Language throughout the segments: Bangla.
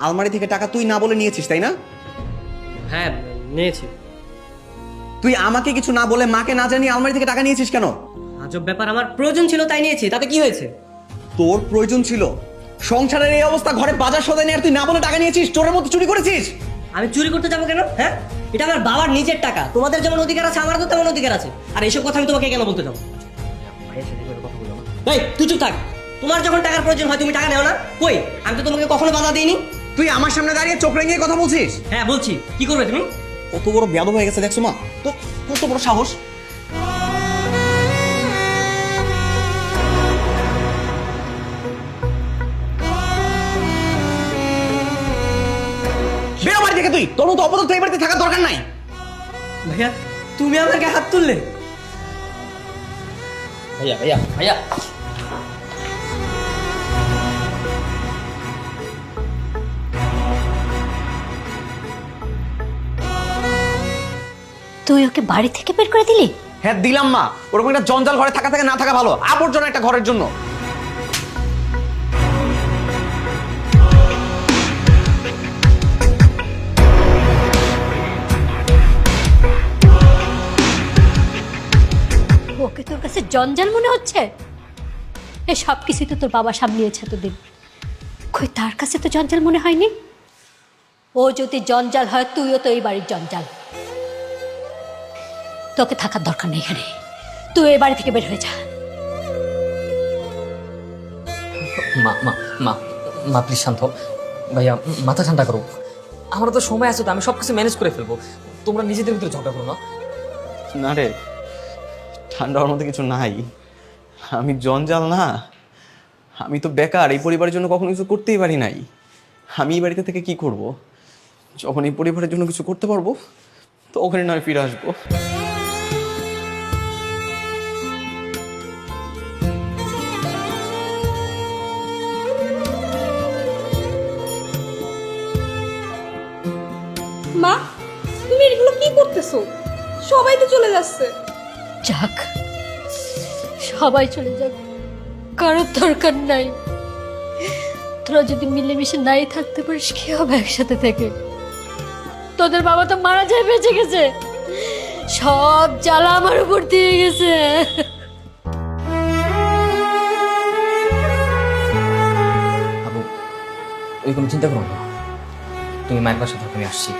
আলমারি থেকে টাকা তুই না বলে নিয়েছিস তাই না? হ্যাঁ নিয়েছি। তুই আমাকে কিছু না বলে মাকে না জানিয়ে আলমারি থেকে টাকা নিয়েছিস কেন? আজব ব্যাপার আমার প্রয়োজন ছিল তাই নিয়েছি তাতে কি হয়েছে? তোর প্রয়োজন ছিল। সংসারের এই অবস্থা ঘরে বাজার সদাই নিয়ে আর তুই না বলে টাকা নিয়েছিস চোরের মতো চুরি করেছিস? আমি চুরি করতে যাব কেন? হ্যাঁ? এটা আমার বাবার নিজের টাকা। তোমাদের যেমন অধিকার আছে আমারও তো তেমন অধিকার আছে। আর এইসব কথা আমি তোমাকে কেন বলতে যাব? এই তুই চুপ থাক। তোমার যখন টাকার প্রয়োজন হয় তুমি টাকা নেও না। কই? আমি তো তোমাকে কখনো বাধা দিইনি। তুই আমার সামনে দাঁড়িয়ে চোখ রেঙিয়ে কথা বলছিস? হ্যাঁ বলছি। কি করবে তুমি? কত বড় ব্যাধ হয়ে গেছে দেখছ মা? তো কত বড় সাহস। বেরো বাড়ি থেকে তুই। তোর মতো অপরাধ এই বাড়িতে থাকার দরকার নাই। ভাইয়া তুমি আমার গায়ে হাত তুললে? ভাইয়া ভাইয়া ভাইয়া। তুই ওকে বাড়ি থেকে বের করে দিলি? হ্যাঁ দিলাম মা। ওরকম একটা জঞ্জাল ঘরে থাকা থেকে না থাকা ভালো। আবর্জনা একটা ঘরের জন্য। ওকে তোর কাছে জঞ্জাল মনে হচ্ছে? এ সব কিছুই তো তোর বাবা সামলিয়েছে এতদিন। কই তার কাছে তো জঞ্জাল মনে হয়নি? ও যদি জঞ্জাল হয় তুইও তো এই বাড়ির জঞ্জাল। তোকে থাকার দরকার নেই এখানে। তুই এই বাড়ি থেকে বের হয়ে যা। মা মা মা মা প্লিজ শান্ত হও। ভাইয়া মাথা ঠান্ডা করো। আমার তো সময় আছে তো আমি সব কিছু ম্যানেজ করে ফেলব। তোমরা নিজেদের ভিতরে ঝগড়া করো না। না রে ঠান্ডা হওয়ার মতো কিছু নাই। আমি জঞ্জাল না। আমি তো বেকার এই পরিবারের জন্য কখনো কিছু করতেই পারি নাই। আমি এই বাড়িতে থেকে কি করব? যখন এই পরিবারের জন্য কিছু করতে পারব তো ওখানে নয় ফিরে আসব। কি সবাই তো চলে যাচ্ছে। যাক সবাই চলে যাক। কারোর দরকার নাই। তোরা যদি মিলেমিশে নাই থাকতে পারিস কি হবে একসাথে থেকে? তোদের বাবা তো মারা যায় বেঁচে গেছে। সব জ্বালা আমার উপর দিয়ে গেছে। আবু ওই কোনো চিন্তা করো না। তুমি মায়ের পাশে থাকো আমি আসছি।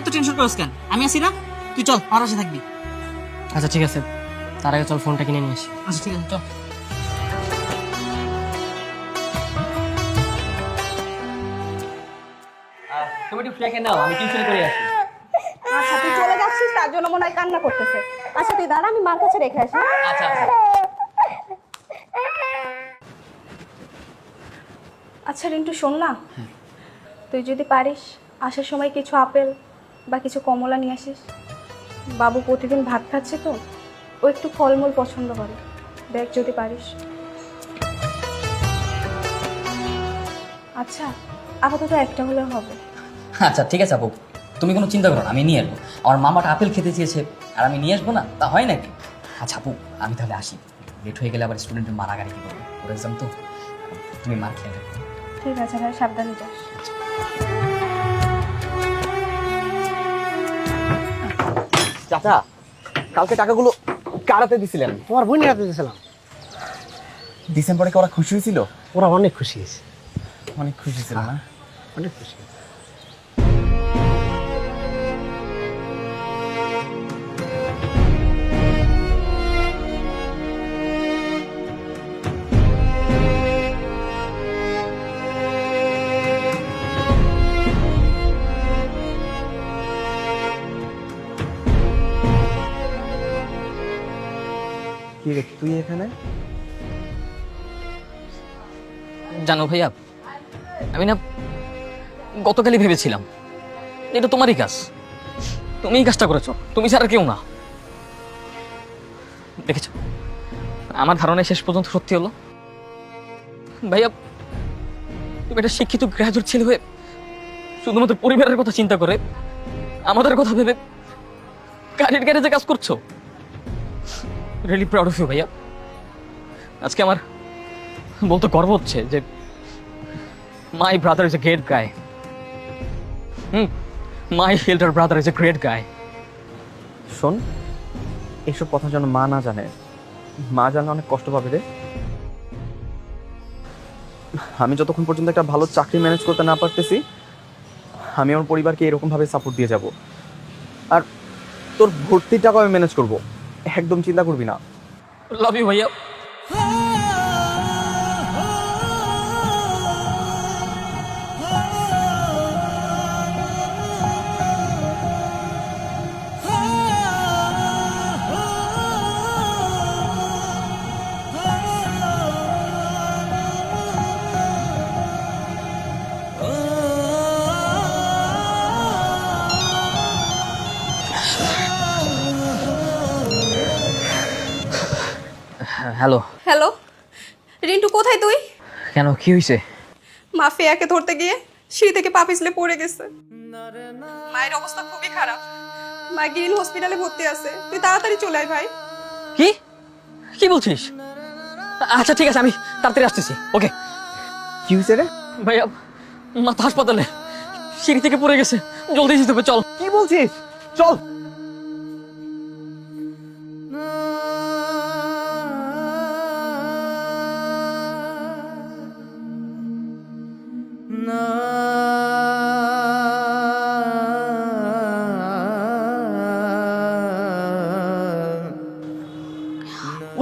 এত টেনশন করছ কেন? আমি আছি না? তুই চল আমার পাশে থাকবি। আচ্ছা ঠিক আছে। তার আগে চল ফোনটা কিনে নিয়ে আসি। আচ্ছা ঠিক আছে চল। তুমি একটু ফ্লেকে নাও আমি টিউশন করে আসি। আচ্ছা তুই চলে যাচ্ছিস তার জন্য মনে হয় কান্না করতেছে। আচ্ছা তুই দাঁড়া আমি মার কাছে রেখে আসি। আচ্ছা আচ্ছা। আচ্ছা রিন্টু শোন না। তুই যদি পারিস আসার সময় কিছু আপেল বা কিছু কমলা নিয়ে আসিস? বাবু প্রতিদিন ভাত খাচ্ছে তো ও একটু ফলমূল পছন্দ করে। দেখ যদি পারিস। আচ্ছা আপাতত একটা হলেও হবে। আচ্ছা ঠিক আছে আপু। তুমি কোনো চিন্তা করো না আমি নিয়ে আসব। আমার মামাটা আপেল খেতে চেয়েছে আর আমি নিয়ে আসব না? তা হয় নাকি? আচ্ছা আপু আমি তাহলে আসি। লেট হয়ে গেলে আবার স্টুডেন্টের মারা গাড়ি কি করবে? ওর এক্সাম তো তুমি মার খেয়ে ঠিক আছে ভাই সাবধানে যাস। চাচা কালকে টাকাগুলো কারাতে দিছিলেন। তোমার বোন হাতে দিয়েছিলাম। ডিসেম্বরে কি ওরা খুশি হয়েছিল? ওরা অনেক খুশি হয়েছে। অনেক খুশি ছিল না? অনেক খুশি। কি রে, তুই এখানে? জানো ভাইয়া, আমি না গতকালই ভেবেছিলাম, এটা তোমারই কাজ। তুমি এই কাজটা করেছ, তুমি ছাড়া কেউ না। দেখেছ, আমার ধারণা শেষ পর্যন্ত সত্যি হলো। ভাইয়া, তুমি একটা শিক্ষিত গ্রাজুয়েট ছেলে হয়ে শুধুমাত্র পরিবারের কথা চিন্তা করে আমাদের কথা ভেবে গাড়ির গ্যারেজে কাজ করছ? রিয়েলি প্রাউড অফ ইউ ভাইয়া। আজকে আমার বলতে গর্ব হচ্ছে যে my brother is a great guy hmm my elder brother is a great guy শোন এইসব কথা যেন মা না জানে, মা জানলে অনেক কষ্ট পাবে রে। আমি যতক্ষণ পর্যন্ত একটা ভালো চাকরি ম্যানেজ করতে না পারতেছি, আমি আমার পরিবারকে এরকম ভাবে সাপোর্ট দিয়ে যাব। আর তোর ভর্তির টাকা আমি ম্যানেজ করব। একদম চিন্তা করবি না। লাভ ইউ ভাইয়া। হ্যালো। হ্যালো। রিন্টু কোথায় তুই? কেন কি হয়েছে মাফিয়াকে ধরতে গিয়ে সিঁড়ি থেকে পা পিছলে পড়ে গেছে। মায়ের অবস্থা খুবই খারাপ। মা গ্রিন হসপিটালে ভর্তি আছে। তুই তাড়াতাড়ি চলে আয় ভাই। কি? কি বলছিস? আচ্ছা ঠিক আছে আমি তাড়াতাড়ি আসতেছি। ওকে। কি হয়েছে রে? ভাইয়া মাথা হাসপাতালে। সিঁড়ি থেকে পড়ে গেছে। জলদি যেতে হবে চল। কি বলছিস? চল।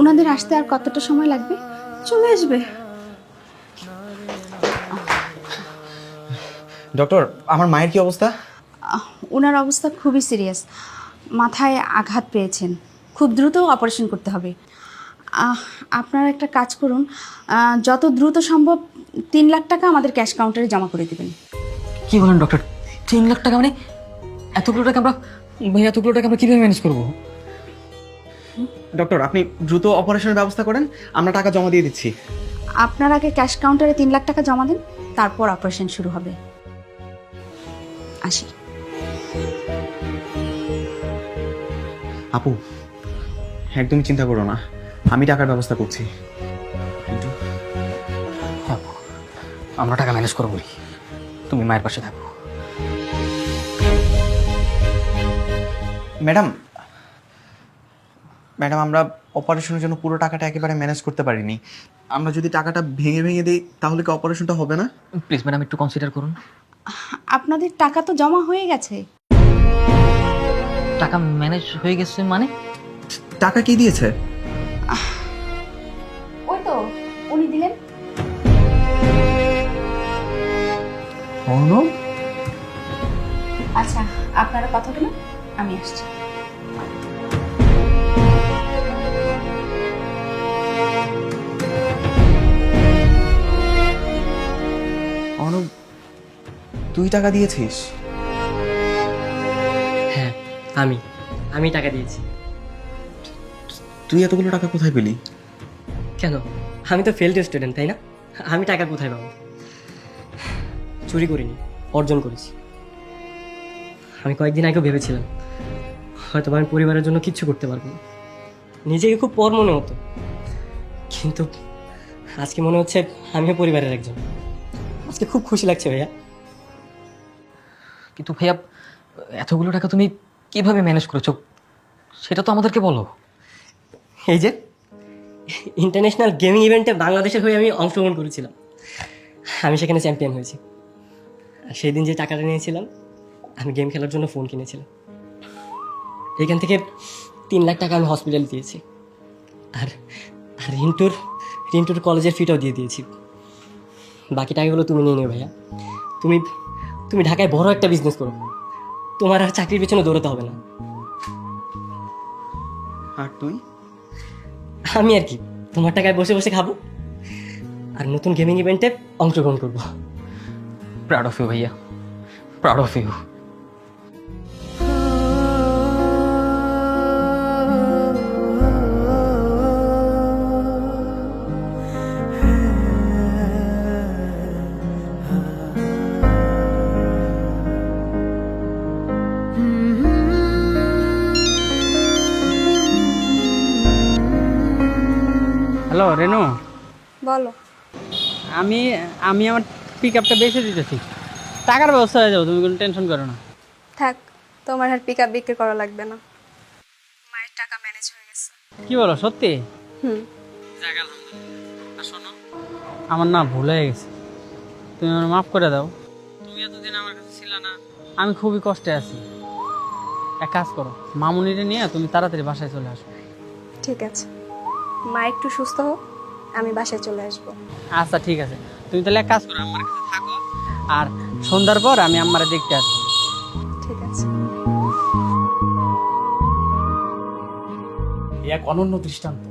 ওনাদের আসতে আর কতটা সময় লাগবে? চলে আসবে। ডক্টর আমার মায়ের কি অবস্থা? ওনার অবস্থা খুবই সিরিয়াস। মাথায় আঘাত পেয়েছেন। খুব দ্রুত অপারেশন করতে হবে। আপনারা একটা কাজ করুন। যত দ্রুত সম্ভব তিন লাখ টাকা আমাদের ক্যাশ কাউন্টারে জমা করে দেবেন। কি বলেন ডক্টর? তিন লাখ টাকা মানে এতগুলো টাকা আমরা ভাই এতগুলো টাকা আমরা কীভাবে ম্যানেজ করব? ডক্টর আপনি দ্রুত অপারেশনের ব্যবস্থা করেন আমরা টাকা জমা দিয়ে দিচ্ছি। আপনার আগে ক্যাশ কাউন্টারে তিন লাখ টাকা জমা দিন তারপর অপারেশন শুরু হবে। আসি। আপু একদমই চিন্তা করো না আমি টাকার ব্যবস্থা করছি। আমরা টাকা ম্যানেজ করব তুমি মায়ের পাশে থাকো। ম্যাডাম ম্যাডাম আমরা অপারেশনের জন্য পুরো টাকাটা একেবারে ম্যানেজ করতে পারিনি। আমরা যদি টাকাটা ভেঙে ভেঙে দিই তাহলে কি অপারেশনটা হবে না? প্লিজ ম্যাডাম একটু কনসিডার করুন। আপনাদের টাকা তো জমা হয়ে গেছে। টাকা ম্যানেজ হয়ে গেছে মানে? টাকা কি দিয়েছে? ওই তো উনি দিলেন। অর্ণব আচ্ছা আপনারা কথা বলুন আমি আসছি। তুই টাকা দিয়েছিস? হ্যাঁ আমি। আমি টাকা দিয়েছি। তুই এতগুলো টাকা কোথায় পেলি? কেন? আমি তো ফেল্ড স্টুডেন্ট তাই না? আমি টাকা কোথায় পাবো? চুরি করিনি অর্জন করেছি। আমি কয়েকদিন আগেও ভেবেছিলাম হয়তো আমি পরিবারের জন্য কিচ্ছু করতে পারব না। নিজেকে খুব পর মনে হতো। কিন্তু আজকে মনে হচ্ছে আমিও পরিবারের একজন। আজকে খুব খুশি লাগছে ভাইয়া। কিন্তু ভাইয়া, এতগুলো টাকা তুমি কীভাবে ম্যানেজ করেছ? সেটা তো আমাদেরকে বলো। এই যে ইন্টারন্যাশনাল গেমিং ইভেন্টে বাংলাদেশের হয়ে আমি অংশগ্রহণ করেছিলাম। আমি সেখানে চ্যাম্পিয়ন হয়েছি। আর সেই দিন যে টাকাটা নিয়েছিলাম, আমি গেম খেলার জন্য ফোন কিনেছিলাম। এখান থেকে তিন লাখ টাকা আমি হসপিটাল দিয়েছি। আর আর রিন্টুর রিন্টুর কলেজের ফিটাও দিয়ে দিয়েছি। বাকি টাকাগুলো তুমি নিয়ে নেবে ভাইয়া। তুমি তুমি ঢাকায় বড় একটা বিজনেস করো। তোমার আর চাকরির পেছনে দৌড়াতে হবে না। আর তুই? আমি আর কি তোমার টাকায় বসে বসে খাব আর নতুন গেমিং ইভেন্টে অংশগ্রহণ করব। প্রাউড অফ ইউ ভাইয়া। Proud of you Renu? বলো। আমি আমি আমার পিক আপটা বেছে দিতেছি। টাকার ব্যবস্থা হয়ে যাব তুমি কোনো টেনশন করো না। থাক তোমার আর পিক আপ বিক্রি করা লাগবে না। মায়ের টাকা ম্যানেজ হয়ে গেছে। কি বলো সত্যি? হুম। আর শোনো। আমার না ভুল হয়ে গেছে। তুমি আমার মাফ করে দাও। তুমি এতদিন আমার কাছে ছিল না। আমি খুবই কষ্টে আছি। এক কাজ করো মামুনিরে নিয়ে তুমি তাড়াতাড়ি বাসায় চলে আসো। ঠিক আছে। মা একটু সুস্থ হোক আমি বাসায় চলে আসব। আচ্ছা ঠিক আছে। তুমি তাহলে এক কাজ করো আমার কাছে থাকো আর সন্ধ্যার পর আমি আমারে দেখতে আসব। ঠিক আছে। এক অনন্য দৃষ্টান্ত।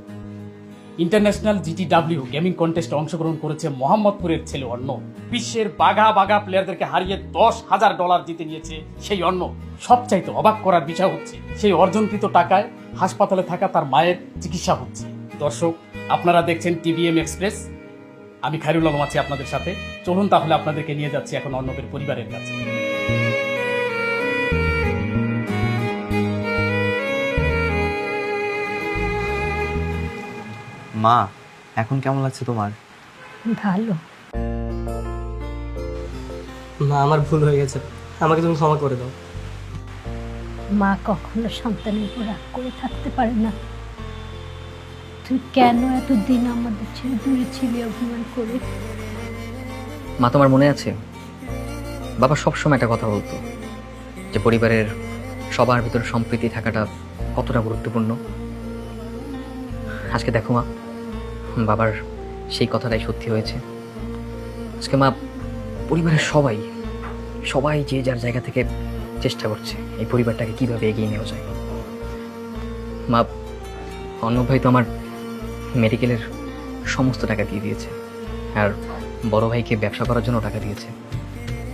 ইন্টারন্যাশনাল জিটিডাব্লিউ গেমিং কন্টেস্টে অংশগ্রহণ করেছে মোহাম্মদপুরের ছেলে অন্য বিশ্বের বাঘা বাঘা প্লেয়ারদেরকে হারিয়ে দশ হাজার ডলার জিতে নিয়েছে সেই অন্য সবচাইতে অবাক করার বিষয় হচ্ছে সেই অর্জনকৃত টাকায় হাসপাতালে থাকা তার মায়ের চিকিৎসা হচ্ছে। দর্শক আপনারা দেখছেন টিভিএম এক্সপ্রেস আমি খায়রুল আলম আছি আপনাদের সাথে। চলুন তাহলে আপনাদেরকে নিয়ে যাচ্ছি এখন অর্ণবের পরিবারের কাছে। মা এখন কেমন লাগছে তোমার? ভালো। মা আমার ভুল হয়ে গেছে। আমাকে তুমি ক্ষমা করে দাও। মা কখনো সন্তানের উপর রাগ করে থাকতে পারে না। তুই কেন এতদিন আমাদের ছেড়ে দূরে ছিলি অভিমান করে? মা, তোমার মনে আছে? বাবা সবসময় একটা কথা বলতো যে পরিবারের সবার ভিতরে সম্প্রীতি থাকাটা কতটা গুরুত্বপূর্ণ। আজকে দেখো মা, বাবার সেই কথাটাই সত্যি হয়েছে। আজকে মা, পরিবারের সবাই সবাই যে যার জায়গা থেকে চেষ্টা করছে এই পরিবারটাকে কীভাবে এগিয়ে নেওয়া যায়। মা অন্য ভাই তো আমার মেডিকেলের সমস্ত টাকা দিয়ে দিয়েছে। আর বড় ভাইকে ব্যবসা করার জন্য টাকা দিয়েছে।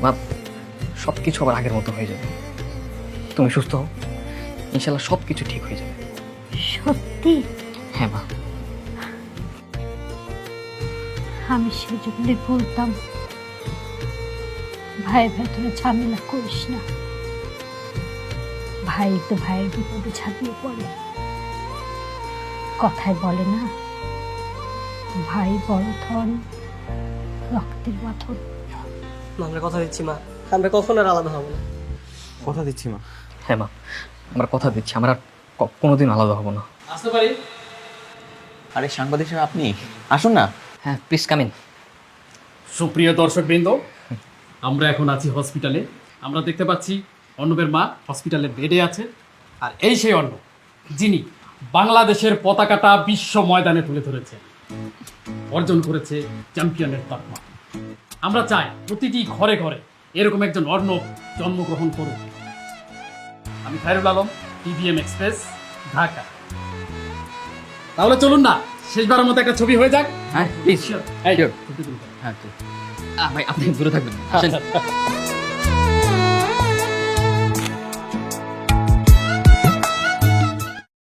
মা সব কিছু আবার আগের মতো হয়ে যাবে। তুমি সুস্থ হও। ইনশাল্লাহ সব কিছু ঠিক হয়ে যাবে। সত্যি? হ্যাঁ মা আমি সেজন্যই বলতাম ভাই ভাই তোরা ঝামেলা করিস না। ভাই তো ভাইয়ের বিপদে ঝাঁপিয়ে পড়ে। কথায় বলে না ভাই বড় ধন রক্তের বাঁধন আমরা কথা দিচ্ছি মা। আমরা কখনো আর আলাদা হব না? কথা দিচ্ছি মা। হ্যাঁ মা আমরা কথা দিচ্ছি। আমরা কোনোদিন আলাদা হব না। আসতে পারি? আরে সাংবাদিক সাহেব আপনি আসুন না। হ্যাঁ প্লিজ কামিন সুপ্রিয় দর্শকবৃন্দ আমরা এখন আছি হসপিটালে। আমরা দেখতে পাচ্ছি অর্ণবের মা হসপিটালের বেডে আছে আর এই সেই অর্ণব যিনি বাংলাদেশের পতাকাটা বিশ্ব ময়দানে তুলে ধরেছে অর্জন করেছে চ্যাম্পিয়নের তকমা আমরা চাই প্রতিটি ঘরে ঘরে এরকম একজন অর্ণব জন্মগ্রহণ করুক। আমি খায়রুল আলম টিভিএম এক্সপ্রেস ঢাকা। তাহলে চলুন না শেষবারের মতো একটা ছবি হয়ে যাক। হ্যাঁ প্লিজ। হ্যাঁ ভাই আপনি দূরে থাকবেন। আচ্ছা।